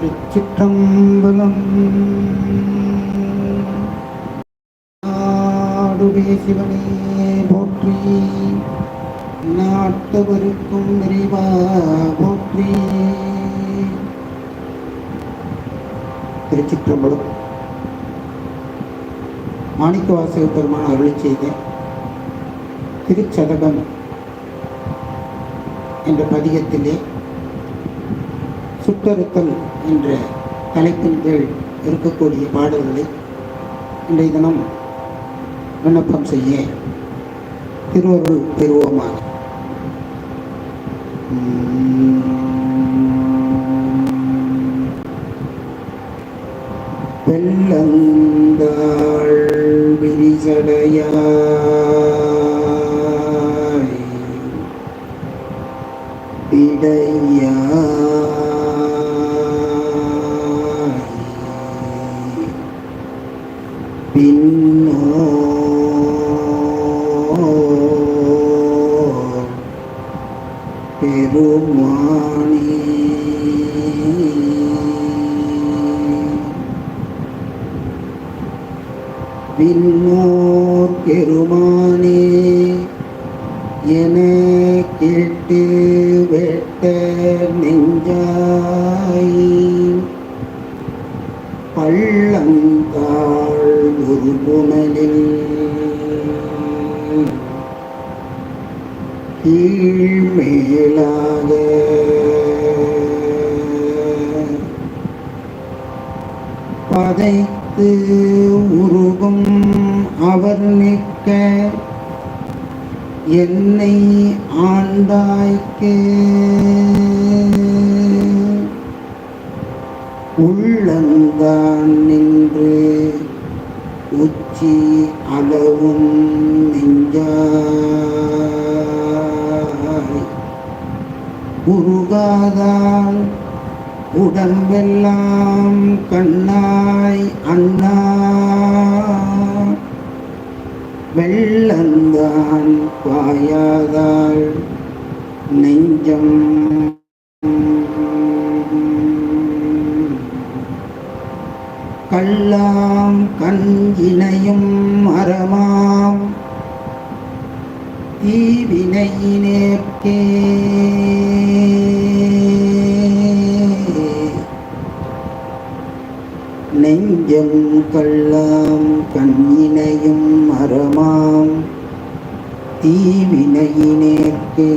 திருச்சிற்றம்பலம். நாடுடைய சிவனே போற்றி. நாட்டவருக்கும் நிறைவா போற்றி. திருச்சிற்றம்பலம். மாணிக்க வாசக பெருமான் அருளை செய்த திருச்சதகம் என்ற பதிகத்திலே சுற்றறுத்தல் என்ற தலைப்பின் கீழ் இருக்கக்கூடிய பாடல்களை இன்றைய தினம் விண்ணப்பம் செய்ய திருவருள் பெறுவோமாக. வெள்ளந்தாள் விரிசடையாய் விண்ணோர் பெருமானே. என வர்ணிக்க என்னை ஆண்டாய்க்கு. உள்ளந்தான் நின்று உச்சி அளவும் நெஞ்சாய். உருகாதான் உடம்பெல்லாம் கண்ணாய் அண்ணா வெள்ளந்தான் பாயாதாள் நெஞ்சம். கல்லாம் கஞ்சினையும் மரமாம். தீவினையினேற்கே நெஞ்சம் கல்லாம் கண்ணினையும் மரமாம் தீவினையினேற்கே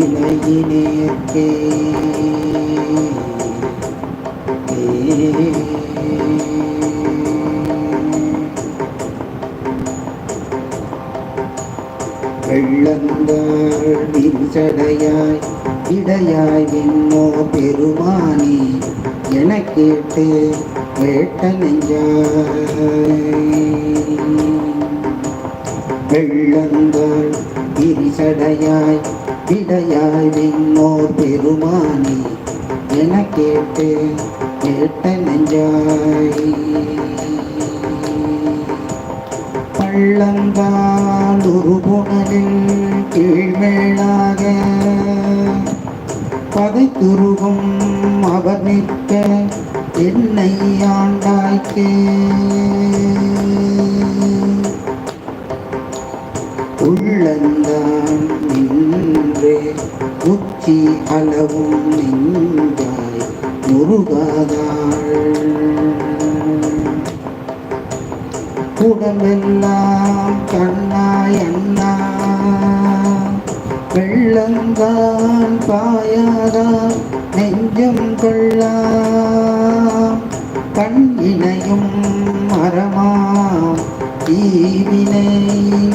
தீவினையினேற்கே வெள்ளந்தாள் விரிசடையாய் இடையாய் விண்ணோ பெருமானி என கேட்டு வேட்ட நெஞ்சாய் வெள்ளந்தாள் விரிசடையாய் இடையாய் விண்ணோ பெருமானி என கேட்டு கேட்ட நெஞ்சாய் பள்ளங்கால் ஒரு புனலில் கீழ்மேளாக பதைத்துருகும் அவர் நிற்க என்னை ஆண்டாய்க்கு. உள்ளந்தான் நின்றே உச்சி அளவும் நின்றாய் முருகாதாள். உடம்பெல்லாம் கண்ணாய் அண்ணா. வெள்ளந்தான் பாயாதா நெஞ்சம் கொள்ளாம். கண் இணையும் மரமா தீவினை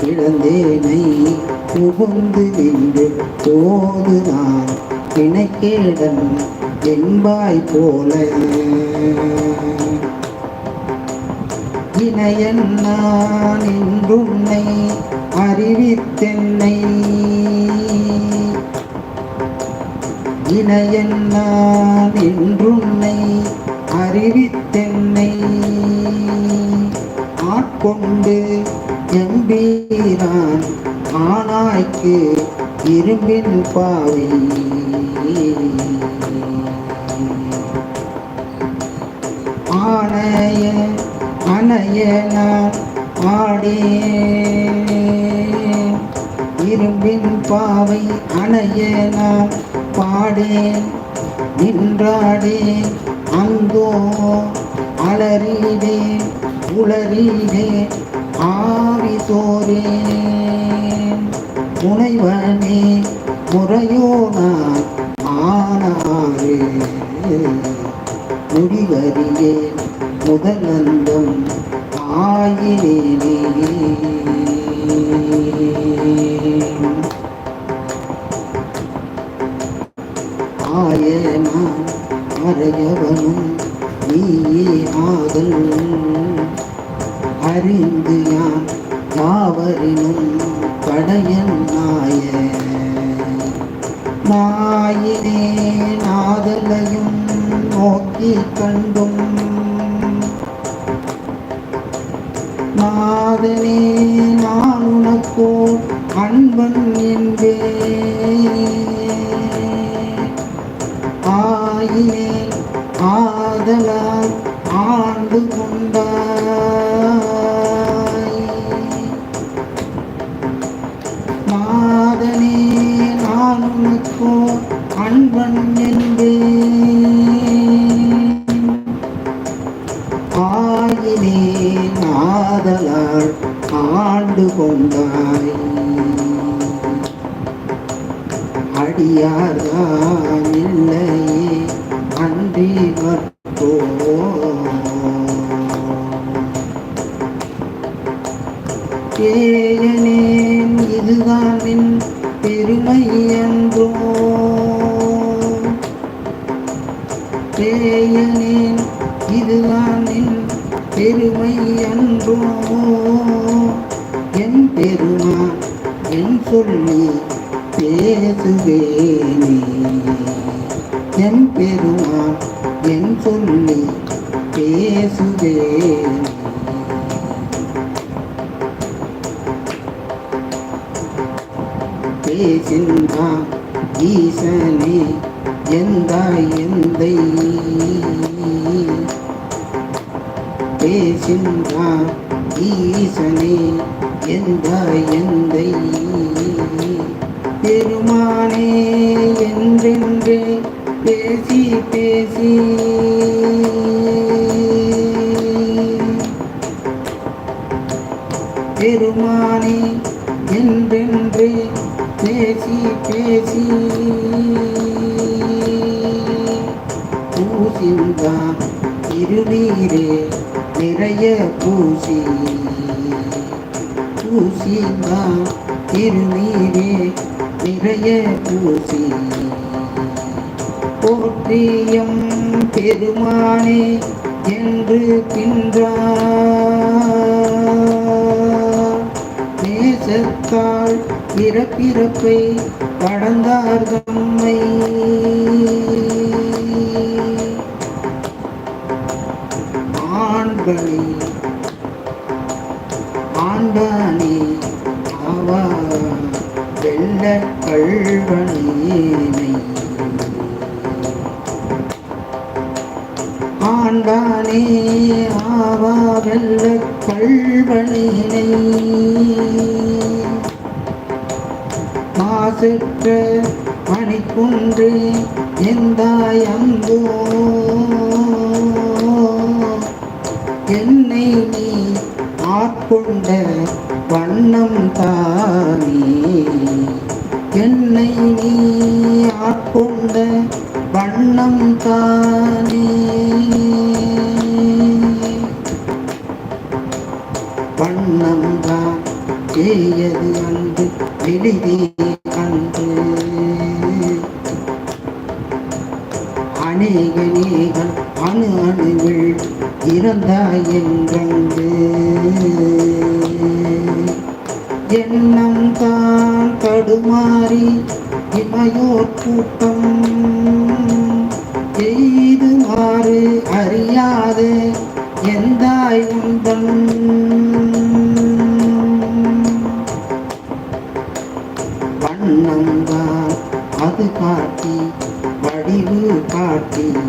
கிடந்தேனை புகுந்து நின்று போது நான் பிணைக்கேடன் என்பாய் போல. இணையன் நான் என்றுன்னை அறிவித்தென்னை. இணையன் நான் என்றுன்னை அறிவித்தென்னை. ஆட்கொண்டு எம்பீரான் ஆனாய்க்கு இரும்பின் பாவி. ஆணைய அணைய நான் ஆடேன் இரும்பின் பாவை அணைய நான் பாடேன். நின்றாடேன் அங்கோ அலறிவேன் உளறிவேன் ஆவி சோரேன் முனைவனே முறையோ நான் ஆனாரே. முடிவறியேன் முதலந்தம் ஆயினேனே. ஆதலால் ஆண்டு கொண்டாய். மாதனே நான் உனக்கோ அன்பன் என்பேன். ஆயினே நாதலால் ஆண்டு கொண்டாய். அடியார்தான் ஏயனேன் இதுதான் என் பெருமை என்றோ பேயனேன் இதுதான் என் பெருமை என்றோ என் பெருமா என் சொல்லி பேசுவேனே. என் பெருமான் என் சொல்லி பேசுவேனே. பேசின்றான் ஈசனே எந்தாய் எந்தை? பேசின்றான் ஈசனே எந்தாய் எந்தை? பெருமானே என்றென்றே பேசி பேசி. பெருமானே பேசி பேசி பூசிந்தா திருநீரே நிறைய பூசி. பூசிந்தா திருநீரே நிறைய பூசி. போற்றியம் பெருமானே என்று கின்றார் நேசத்தால் இறப்பிறப்பை கடந்தார் தம்மை. ஆண்டானே ஆவா வெல்ல கல்வனேனை மாசற்ற மணிக்குன்று எந்தாய் அந்தோ என்னை நீ ஆட்கொண்ட வண்ணம் தானே. என்னை நீ ஆட்கொண்ட வண்ணம் தானே. வண்ணம் தான் ஏயது அன்று எளிதே கண்டு அநேக நீகள் அணு அணுவில் இறந்தாய் என்றங்கு எண்ணம் தான் தடுமாறி இமையோர் கூட்டம்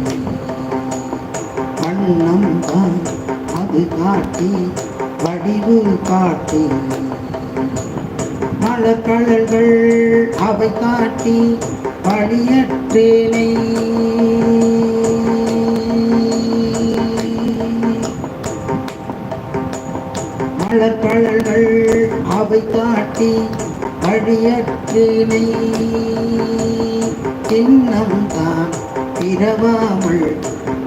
காட்டி வண்ணம்தான் அது காட்டி வடிவு காட்டி. மலர்கழல்கள் அவை காட்டி வழியற்றேனை. மலர்கழல்கள் அவை காட்டி வழியற்றேனை. சின்னம் தான் இரவாமல்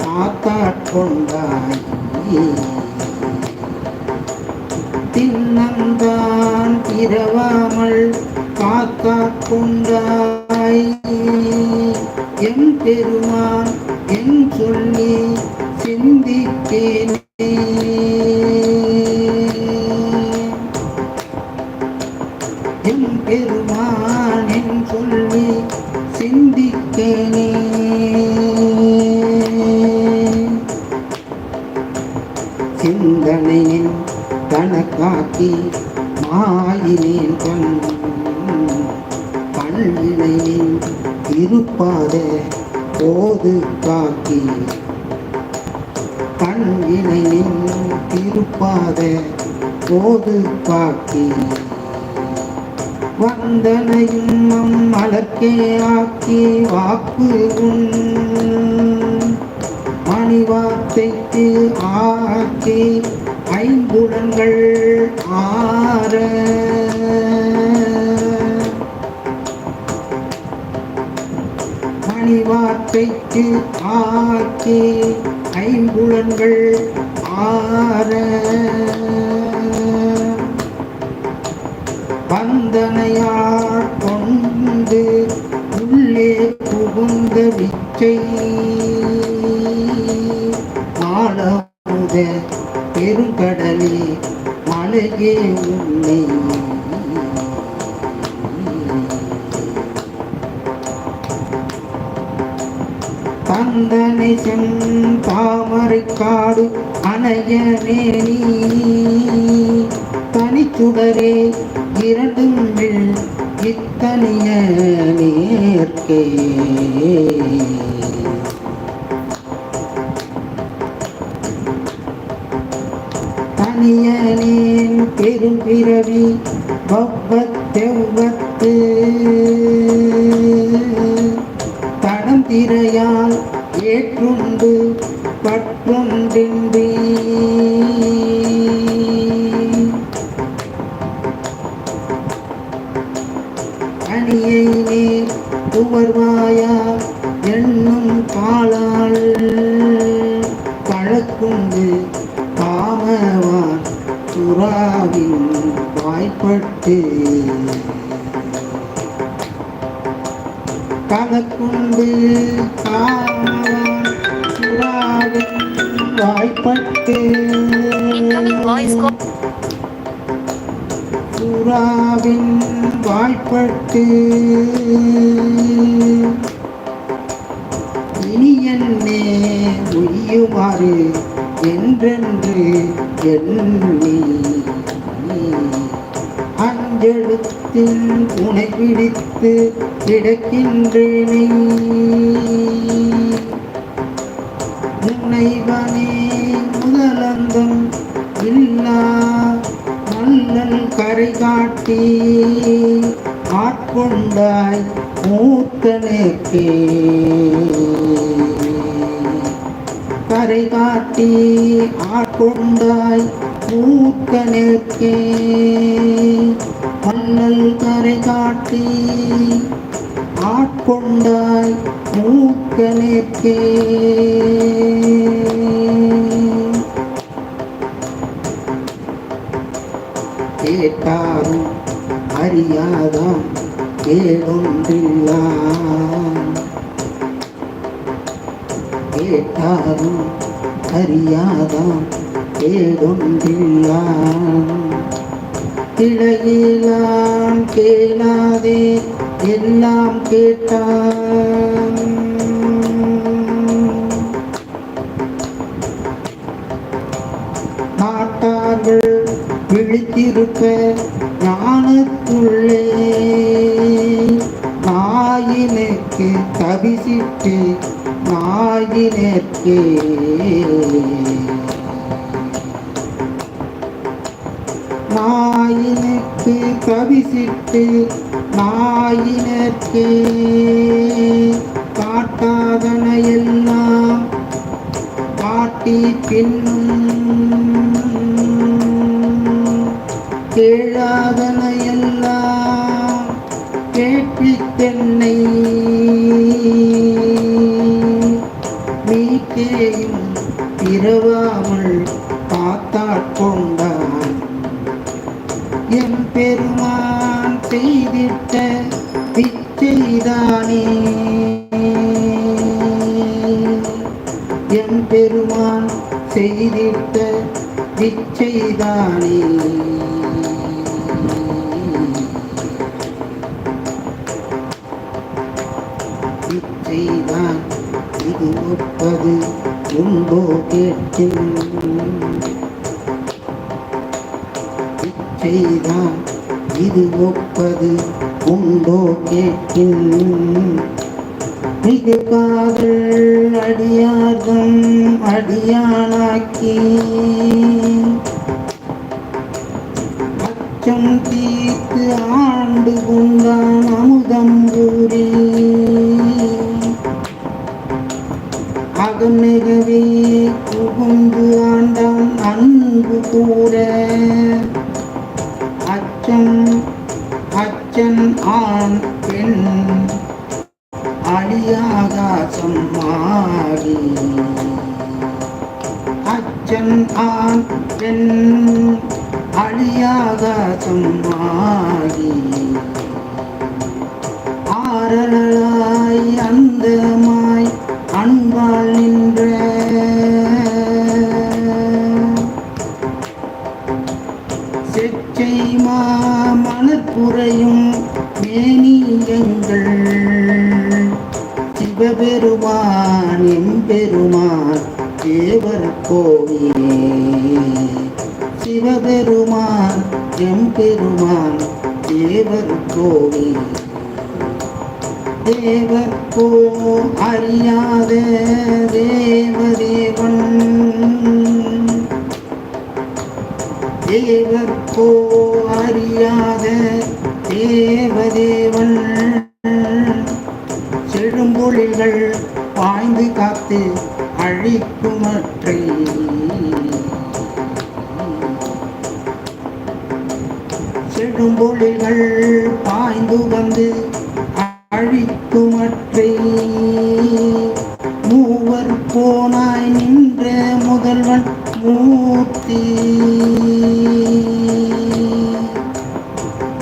காத்தாட்கொண்டாய் தின்னந்தான் பிறவாமல் காத்தாட்கொண்டாய் எம் பெருமா காக்கி கண்ணினையின் இருப்பாத போது காக்கி வந்தனையும் நம் மலர்க்கே ஆக்கி வாக்கு உன் மணிவார்த்தைக்கு ஆக்கி ஐம்புலங்கள் ஆற. மணிவார்த்தைக்கு ஆக்கி ஐம்புலன்கள் ஆற. பந்தனையார் கொண்டு உள்ளே புகுந்த விச்சை. மாலமுத பெருங்கடலே மலையே உன்னை தந்தனை செந்தாமரை காடு அணையனே நீ தனிச்சுடரே இரண்டும் இத்தனைய நேர்க்கே. தனியனேன் பெரும்பிறவி பவ்வத்தெவ்வத்து தடம் திரையான் ஏற்றுண்டு பற்றொன்றின்றி அணியை நீர் துவர்வாயா என்னும் காலால் பழக்குண்டு பாமவான் துறாவின் வாய்ப்பட்டு. சுறாவின் வாய்ப்பட்டு. சுறாவின் வாய்ப்பட்டு. இனி என்னே உய்யுமாறு என்றென்று எண்ணி. அஞ்செழுத்தில் உனை பிடித்து கிடக்கின்றேனே. முனைவனே முதலந்தம் இல்லா மல்லல் கரை காட்டி ஆட்கொண்டாய் மூத்தனேக்கே கரை காட்டி ஆட்கொண்டாய் மூக்கனேற்கே மல்லல் கரை காட்டி ஆட்கொண்டாய் மூக்கனேற்கே கேட்க கேட்டாரும் அறியாதாம் கேளொன்றில்லா கேட்டாரும் அறியாதாம் கேளொன்றில்லா கிளையிலான் கேளாதே எல்லாம் கேட்டான். நாட்டார்கள் விழித்திருப்ப ஞானத்துள்ளே. நாயினுக்கு தவிசிட்டு நாயினேற்கே. நாயினுக்கு தவிசிட்டு நாயினர்க்கே காட்டாதனையெல்லாம் காட்டி பின்னும் கேளாதனையெல்லாம் கேட்பித்தென்னை மீட்டேயும் இரவாமல் காத்தாற் கொண்டான். எம் பெருமான் செய்திட்ட பிச்சைதானே. என் பெருமான் செய்திட்ட பிச்சைதானே. பிச்சைதான் இது ஒப்பது உண்டோ கேட்கும். பிச்சைதான் இது ஒப்பது உண்டோ கேட்கின் மிகு காதல் அடியார்தம் அடியானாக்கி. அச்சம் தீர்த்து ஆண்டு கொண்டான் அமுதம் கூறி. அகமிகவே புகுந்து ஆண்டான் அன்பு கூட ஆண் பெண் அழியாகாசம் மாறி அச்சன் ஆண் பெண் அழியாகாசம் மாறி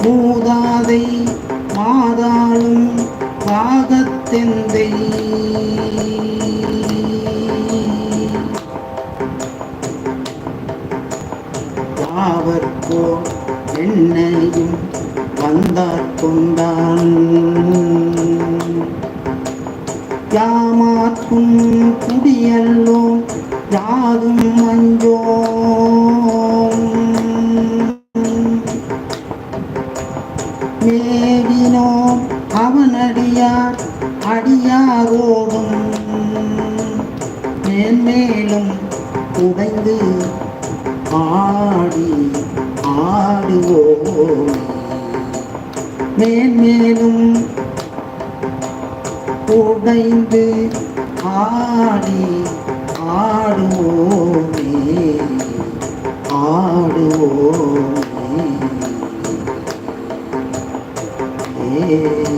மூதாதை மாதாளும் பாகத்தெந்தை. பாவர்க்கோ என்னையும் வந்தார் கொண்டான். யாமாற்றும் குடியல்லோ யாதும் மஞ்சோம் மேன்மேலும் உடைந்து ஆடி ஆடுவோம். மேன்மேலும் உடைந்து ஆடி ஆடுவோமே. ஆடுவோமே. ஏ